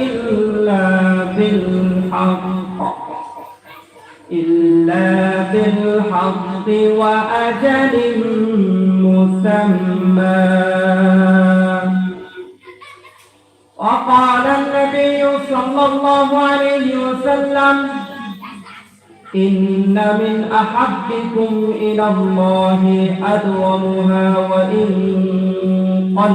إلا بالحق إلا بالحق وأجل مسمى. وقال النبي صلى الله عليه وسلم إن من أحبكم إلى الله أدومها وإن قل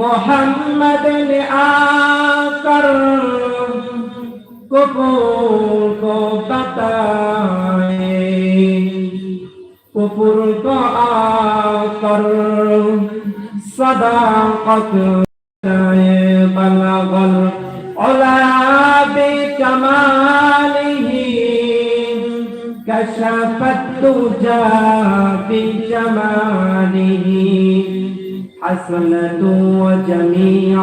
মোহাম্মদ আকার কুকু কো বতায়ে কুকুর কো আকার صداقت بلغ العلا بكماله كشف الدجى بجماله حسنة وجميع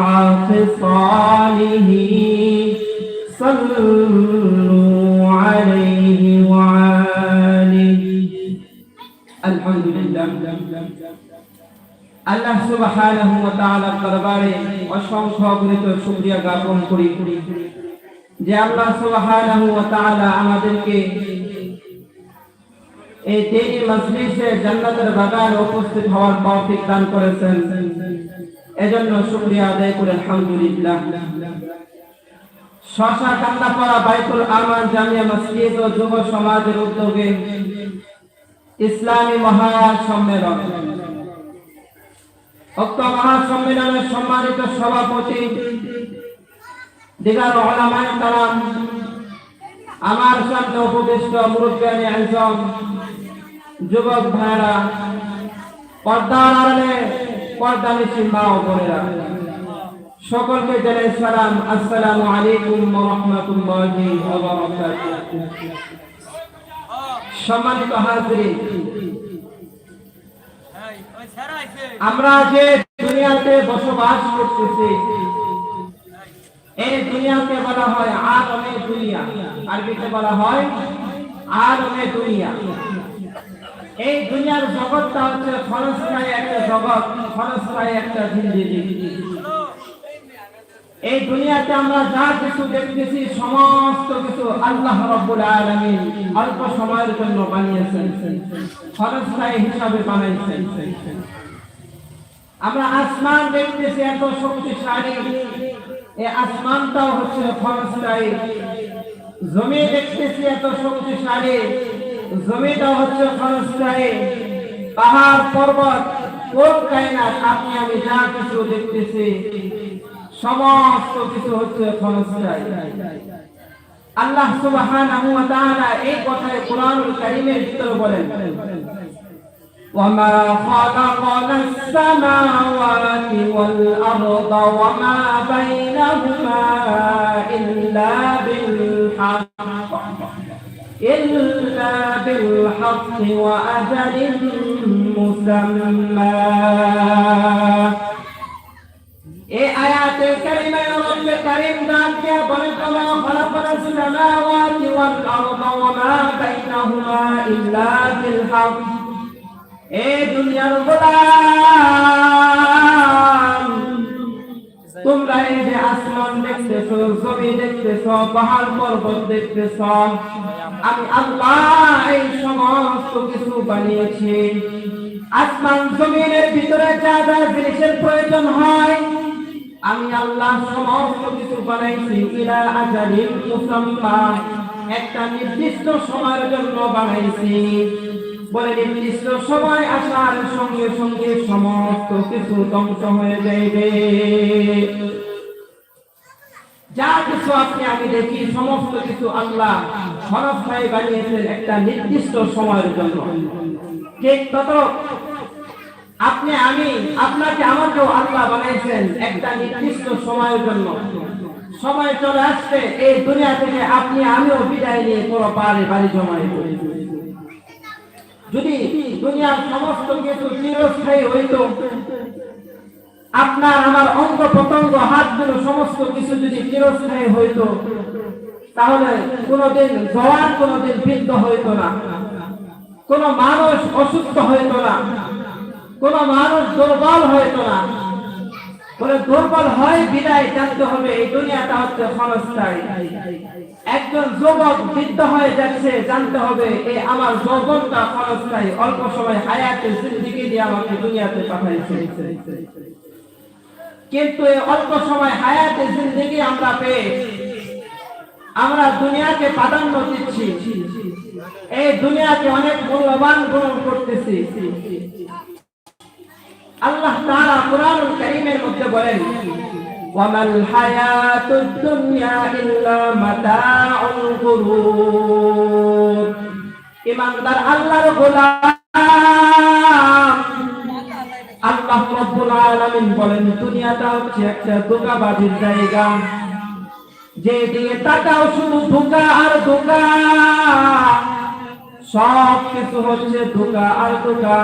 خصاله صلوا عليه وعليه الحمد لله আল্লাহ সুবহানাহু ওয়া তাআলার দরবারে অসংখ্য অগণিত শুকরিয়া জ্ঞাপন করি যে আল্লাহ সুবহানাহু ওয়া তাআলা আমাদেরকে এই দিনী মজলিসে জান্নাতের বাগানে উপস্থিত হওয়ার তৌফিক দান করেছেন। এজন্য শুকরিয়া আদায় করে আলহামদুলিল্লাহ। শশা, কান্দাপাড়া, বাইতুল আমান জামিয়া মসজিদ ও যুব সমাজের উদ্যোগে ইসলামী মহাসম্মেলন। উক্ত মহাসম্মেলনের সম্মানিত সভাপতি, দিগার ওলামায়ে কালাম আমার সামনে উপবিষ্ট মুরব্বিয়ানি আজম যুবক ভাইরা পর্দার আড়ালে পর্দা নিশি মা সকলকে জানাই সালাম, আসসালামু আলাইকুম ওয়া রাহমাতুল্লাহি ওয়া বারাকাতুহু। সম্মানিত হাজিরিন, আমরা যে দুনিয়াতে বসবাস করতেছি এই দুনিয়াকে বলা হয় আলমে দুনিয়া। আরবিতে বলা হয় আলমে দুনিয়া। এই দুনিয়ার জগৎটা হচ্ছে ক্ষণস্থায়ী একটা জগৎ ক্ষণস্থায়ী একটা জিন্দিগি। এই দুনিয়াতে আমরা যা কিছু দেখতেছি, সমস্ত কিছু আল্লাহ রাব্বুল আলামিন অল্প সময়ের জন্য বানিয়েছেন। ক্ষণস্থায়ী হিসাবে বানাইছেন। আমরা আসমান দেখতেছি, এত শক্তিশালী। আসমানটাও হচ্ছে ক্ষণস্থায়ী জমি দেখতেছি এত শক্তিশালী। জমিটাও হচ্ছে ক্ষণস্থায়ী পাহাড় পর্বত, কোন কায়নাত, আপনি, আমি যা কিছু দেখতেছি, সমস্ত কিছু হচ্ছে ক্ষণস্থায়ী আল্লাহ সুবহানাহু ওয়া তাআলা এই কথায় কোরআনুল কারীমের ভিতরে বলেন وما خلقنا السماوات والأرض وما بينهما إلا بالحق إلا بالحق وأجل مسمى এই আয়াতের কারিমায় রব্বে কারীম দান কে বলে কমা খলাকাস সামাওয়াতি ওয়াল আরদা ওয়া মা বাইনাহুমা ইল্লা বিল হক এই দুনিয়ার গোলাম তোমরা এই যে আসমান দেখতেছো জমি দেখতেছো, পাহাড় পর্বত দেখতেছো, আমি আল্লাহ এই সমস্ত কিছু বানিয়েছি। আসমান, জমিনের ভিতরে যা যা জিনিসের প্রয়োজন হয়, আমি আল্লাহ সমস্ত কিছু বানাইছি ইলা আজালিন মুসাম্মা। একটা নির্দিষ্ট সময়ের জন্য বানাইছি। বলে নির্দিষ্ট সময় সঙ্গে সঙ্গে সমস্ত কিছু হয়ে যাইবে। একটা নির্দিষ্ট সময়ের জন্য। আপনি, আমি, আপনাকে, আমাকেও আল্লাহ বানাইছেন একটা নির্দিষ্ট সময়ের জন্য। সময় চলে আসছে, এই দুনিয়া থেকে আপনি, আমিও বিদায় নিয়ে পুরো পারে বাড়ি জমাই যদি দুনিয়ার সমস্ত কিছু চিরস্থায়ী হইত, আপনার আমার অঙ্গ প্রত্যঙ্গ, হাতগুলো সমস্ত কিছু যদি চিরস্থায়ী হইত, তাহলে কোনোদিন জওয়ান কোনোদিন বৃদ্ধ হইতো না। কোন মানুষ অসুস্থ হইতো না। কোন মানুষ দুর্বল হইতো না। বলে দুর্বল হয়, বিদায় জানতে হবে, এই দুনিয়াটা হচ্ছে ক্ষণস্থায়ী। একজন যুবক বৃদ্ধ হয়ে যাচ্ছে, জানতে হবে এই আমার যৌবনটা ক্ষণস্থায়ী অল্প সময় হায়াতে জিন্দিগি দিয়ে আমাকে দুনিয়াতে পাঠাইছে। কিন্তু এই অল্প সময় হায়াতে জিন্দিগি আমরা পেয়ে আমরা দুনিয়াকে প্রাধান্য দিচ্ছি। এই দুনিয়াকে অনেক মূল্যবান গ্রহণ করতেছি। আল্লাহ তাআলা কোরআনুল কারীমের মধ্যে বলেন, ওয়ামাল হায়াতুদ দুনিয়া ইল্লা মাতাউল গুরুর ইমানদার আল্লাহর গোলাম। আল্লাহ রাব্বুল আলামিন বলেন, দুনিয়াটা হচ্ছে একটা ধোঁকাবাজির জায়গা। যে দিকে তাকাও শুধু ধোঁকা আর ধোঁকা। সব কিছু হচ্ছে ধোঁকা আর ধোঁকা।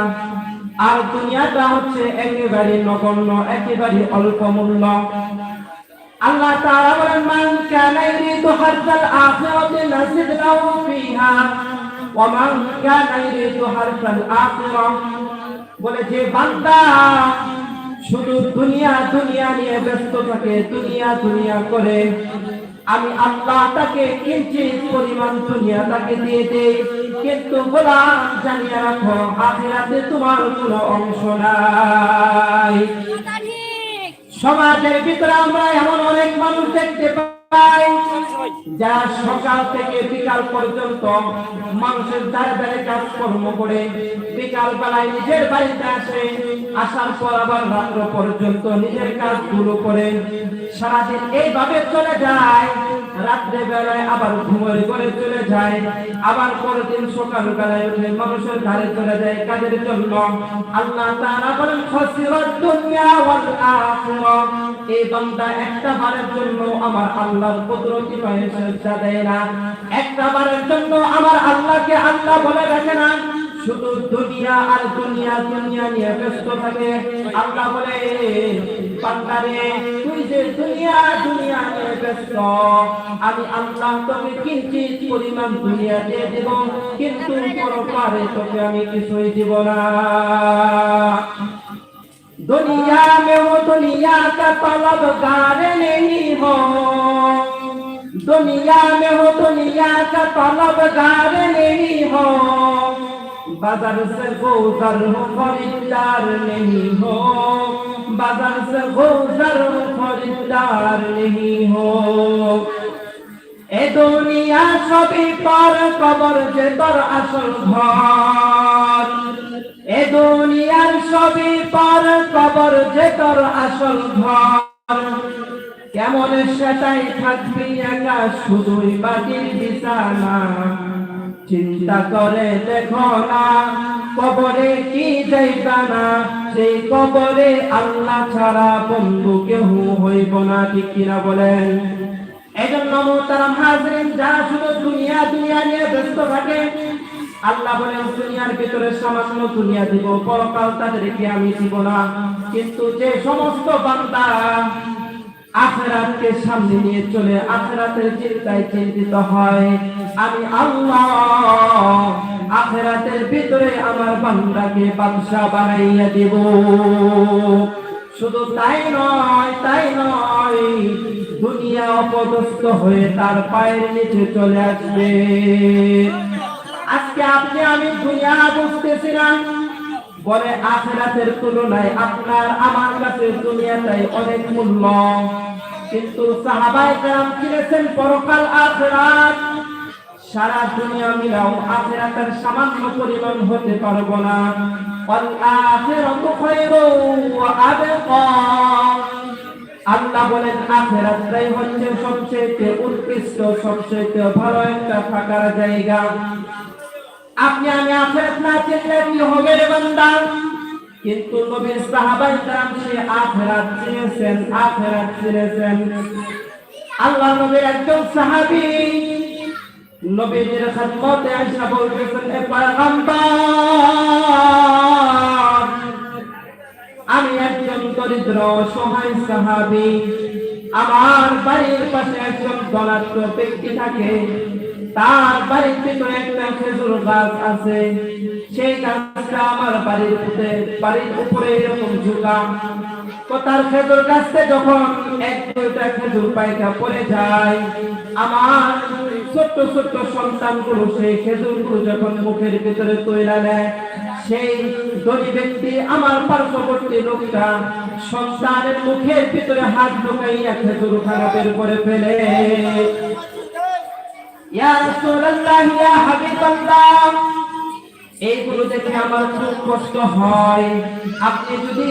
আর দুনিয়াটা হচ্ছে একেবারে নগণ্য, একেবারে অল্প মূল্য। আল্লাহ তাআলা বলেন, মান কানা ইরিদু হারসাল আখিরাতি নাসিদ লাহু ফিহা ওয়া মান কানা ইরিদু হারসাল আখিরা। বলে, যে বান্দা শুধু দুনিয়া দুনিয়া নিয়ে ব্যস্ত থাকে, দুনিয়া দুনিয়া করে, আমি আল্লাহ তাকে কিঞ্চিত পরিমাণ দুনিয়া তাকে দিয়ে দেই, কিন্তু গোলাম জানিয়ে রাখো, আখিরাতে তোমার কোনো অংশ নাই। সমাজের ভিতরে আমরা এমন অনেক মানুষ দেখতে পাই, যা সকাল থেকে বিকাল পর্যন্ত মানুষের দ্বারে দ্বারে কাজকর্ম করে, বিকাল বেলায় নিজের বাড়িতে আসে, আসার পর আবার রাত্র পর্যন্ত নিজের কাজ কাজগুলো করে। সারাদিন এইভাবে চলে যায় রাত্রে বেলায় আবার ঘুমের করে চলে যায়। আবার পরের দিন সকাল বেলায় উঠে মানুষের ধারে চলে যায় কাজের জন্য। আল্লাহ তাআলা বলেন, খাসিরাত দুনিয়া ওয়াল আখিরা এই বান্দা একটা বারের জন্য আমার আল্লাহর কুদরতি পায়ে সেজদা দেয় না। একটা বারের জন্য আমার আল্লাহকে আল্লাহ বলে রাখে না। শুধু দুনিয়া আর দুনিয়া দুনিয়া নিয়ে ব্যস্ত থাকে। আল্লাহ বলে, বান্দারে, তুই যে দুনিয়া দুনিয়া নিয়ে আমি আল্লাহ তোকে কিঞ্চিত পরিমাণ দুনিয়া দিয়ে দেব কিন্তু পরপারে তোকে আমি কিছুই দিব না दुनिया में वो दुनिया का तलबगार नहीं हो दुनिया में वो दुनिया का तलबगार नहीं हो बाजार से गुजर हो खरीदार नहीं हो बाजार से गुजर हो खरीदार नहीं हो এ দুনিয়া সবই পর কবর যে তোর আসল ঘর এ দুনিয়ার সবই পর কবর যে তোর আসল ঘর কেমন সেটাই থাকবি একা শুধুই বাটির বিছানা চিন্তা করে দেখো না, কবরে কি যাইবা না? সেই কবরে আল্লাহ ছাড়া বন্ধু কেহ হইব না, ঠিক কিনা বলেন? এজন্য মোহতারাম হাজরিন, যারা শুধু দুনিয়া দুনিয়া নিয়ে ব্যস্ত থাকে, আল্লাহ বলেন, দুনিয়ার ভিতরে সামান্য দুনিয়া দিব, পরকাল তাদেরকে আমি দিব না। কিন্তু যে সমস্ত বান্দা আখেরাতকে সামনে নিয়ে চলে আখেরাতের চিন্তায় চিন্তিত হয়। আমি আল্লাহ, আখেরাতের ভিতরে আমার বান্দাকে বাদশা বানাইয়া দিব। শুধু তাই নয় তাই নয়, দুনিয়া অপদস্থ হয়ে তার পায়ের নিচে চলে আসবে। আজকে আপনি আমি দুনিয়া বুঝতেছিলাম। বলে আখেরাতের তুলনায় আপনার আমার কাছে দুনিয়াটাই অনেক মূল্য। কিন্তু সাহাবায়ে কেরাম কিনেছেন পরকাল আখেরাত। সারা দুনিয়া মিলাও আখেরাতের সামান্য পরিমাণ হতে পারব না। আল্লাহ বলেন, আখেরাতটাই হচ্ছে সবচেয়ে উৎকৃষ্ট সবচেয়ে ভালো একটা থাকার জায়গা। আপনি আমি আখেরাত না চিনলে কি হবে রে বান্দা কিন্তু নবীর সাহাবাই کرام সে আখেরাত চিনেছেন আখেরাত চিনেছেন আল্লাহ নবীর একজন সাহাবী নবীজির খেদমতে আইসা বলতেছেন এ পয়গম্বর আমি একজন দরিদ্র অসহায় সাহাবী আমার বাড়ির পাশে একজন ধনাত্ম ব্যক্তি থাকে তার বাড়ির ভিতরে একটা খেজুর গাছ আছে। সেই গাছটা আমার বাড়ির উপরে বাড়ির উপরে এরকম ঝুঁকা। তার খেজুর গাছতে যখন এক, দুইটা খেজুর পাইকা পড়ে যায়, আমার ছোট্ট ছোট্ট সন্তানগুলো সেই খেজুরগুলো যখন মুখের ভিতরে তৈরা নেয়, সেই ধনী ব্যক্তি আমার পার্শ্ববর্তী লোকটা সন্তানের মুখের ভিতরে হাত ঢুকাইয়া খেজুর খারাপের করে ফেলে। ইয়া রাসূলুল্লাহ, ইয়া হাবিবাল্লাহ। এইগুলো দেখে আমার খুব কষ্ট হয়। আপনি যদি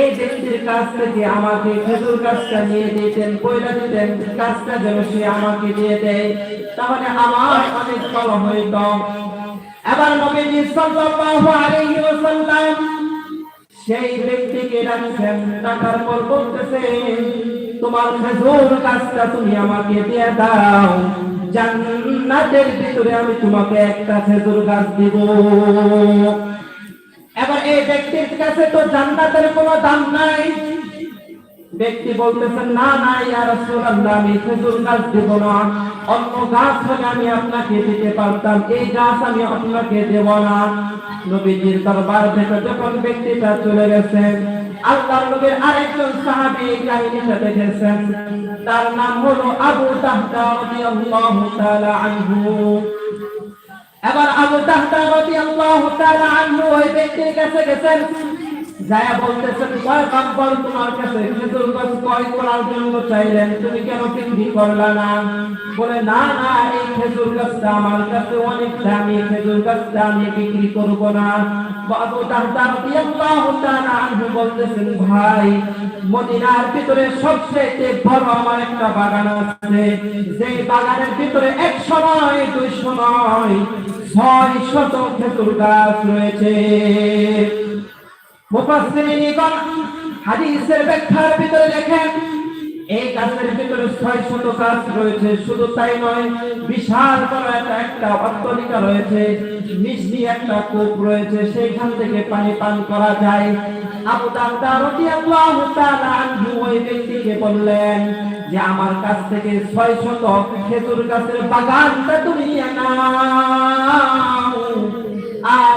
এই ব্যক্তির কাছ থেকে আমাকে খেজুর গাছটা নিয়ে দিতেন কইলা দিতেন, গাছটা যেন সে আমাকে দিয়ে দেয়, তাহলে আমার অনেক ভালো হইত। এবার নবীজি সাল্লাল্লাহু আলাইহি ওয়াসাল্লাম সেই ব্যক্তিকে ডাকছেন, ডাকার পর বলতেছে, তোমার খেজুর গাছটা তুমি আমাকে দিয়ে দাও। জান্নাতের ভিতরে আমি তোমাকে একটা খেজুর গাছ দিব। এবার এই ব্যক্তির কাছে তো জান্নাতের কোনো দাম নাই। ব্যক্তি বলতেছেন না না, ইয়া রাসূলুল্লাহ, আমি খেজুর গাছ দেব না। অন্য গাছ হলে আমি আপনাকে দিতে পারতাম, এই গাছ আমি আপনাকে দেব না। নবীজির দরবার থেকে যখন ব্যক্তিটা চলে গেছেন আল্লাহর নবীর আরেকজন সাহাবী এই কাহিনীটা দেখেছেন তার নাম হলো আবু তাহদা রাদিয়াল্লাহু তাআলা আনহু। এবার আবু তাহদা রাদিয়াল্লাহু তাআলা আনহু ওই ব্যক্তির কাছে গেছেন। যায়া বলতেছেন পয়গম্বর তোমার কাছে? খেজুর গাছ ক্রয় করার জন্য চাইলেন, তুমি কেন বিক্রি করলা না? বলে, না না, এই খেজুর গাছটা আমার কাছে অনেক দামি, খেজুর গাছটা আমি বিক্রি করব না। বাবু তাহতা রাদিয়াল্লাহু তাআলা আনহু বলতেছেন, ভাই, মদিনার ভিতরে সবচেয়ে বড় আমার একটা বাগান আছে। যেই বাগানের ভিতরে এক সময় দুই সময় ছয় শত খেজুর গাছ রয়েছে। হাদিসের ব্যাখ্যার ভিতরে লেখেন এই গাছের ভিতরে ছয় শত গাছ রয়েছে, শুধু তাই নয়, বিশাল বড় একটা একটা অট্টালিকা রয়েছে মিষ্টি একটা কূপ রয়েছে থেকে পানি পান করা যায়। আবু দারদা রাদিয়াল্লাহু তাআলা আনহু ওই ব্যক্তিকে বললেন যে, আমার কাছ থেকে ছয় শত খেজুর গাছের বাগানটা তুমি নিয়ে নাও। আর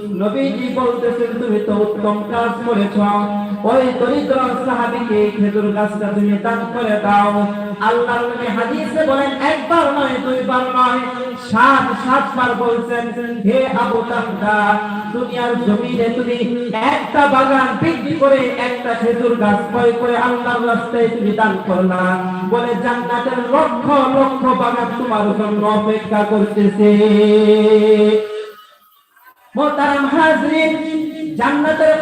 নবীজি বলতেছেন তুমি তো উত্তম কাজ করেছ। ওই দরিদ্র সাহাবীকে খেজুর গাছটা তুমি দান করে দাও। আল্লাহর নবী হাদিসে বলেন, একবার নয়, দুইবার নয়। সাত, সাতবার বলছেন, হে আবু তাহদা দুনিয়ার জমিনে তুমি একটা বাগান বিক্রি করে একটা খেজুর গাছ ক্রয় করে আল্লাহর রাস্তায় তুমি দান করলা। বলে, জান্নাতের লক্ষ লক্ষ বাগান তোমার জন্য অপেক্ষা করতেছে। মোহতারাম হাজরিন জান্নাতের